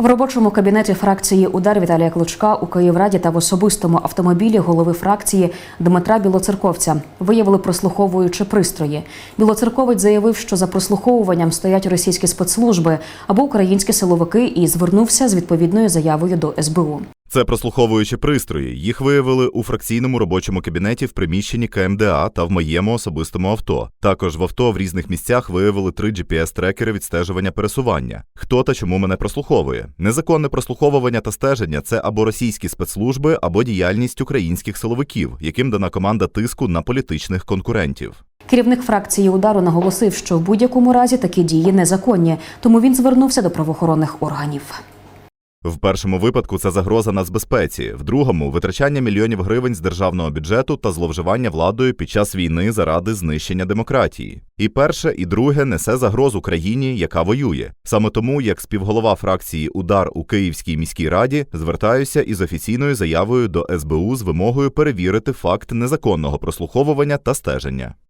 В робочому кабінеті фракції Удар Віталія Клучка у Київраді та в особистому автомобілі голови фракції Дмитра Білоцерковця виявили прослуховуючі пристрої. Білоцерковець заявив, що за прослуховуванням стоять російські спецслужби або українські силовики, і звернувся з відповідною заявою до СБУ. Це прослуховуючі пристрої. Їх виявили у фракційному робочому кабінеті в приміщенні КМДА та в моєму особистому авто. Також в авто в різних місцях виявили три GPS-трекери відстежування пересування. Хто та чому мене прослуховує? Незаконне прослуховування та стеження це або російські спецслужби, або діяльність українських силовиків, яким дана команда тиску на політичних конкурентів. Керівник фракції удару наголосив, що в будь-якому разі такі дії незаконні, тому він звернувся до правоохоронних органів. В першому випадку це загроза нацбезпеці, в другому витрачання мільйонів гривень з державного бюджету та зловживання владою під час війни заради знищення демократії. І перше, і друге несе загрозу країні, яка воює. Саме тому, як співголова фракції Удар у Київській міській раді, звертаюся із офіційною заявою до СБУ з вимогою перевірити факт незаконного прослуховування та стеження.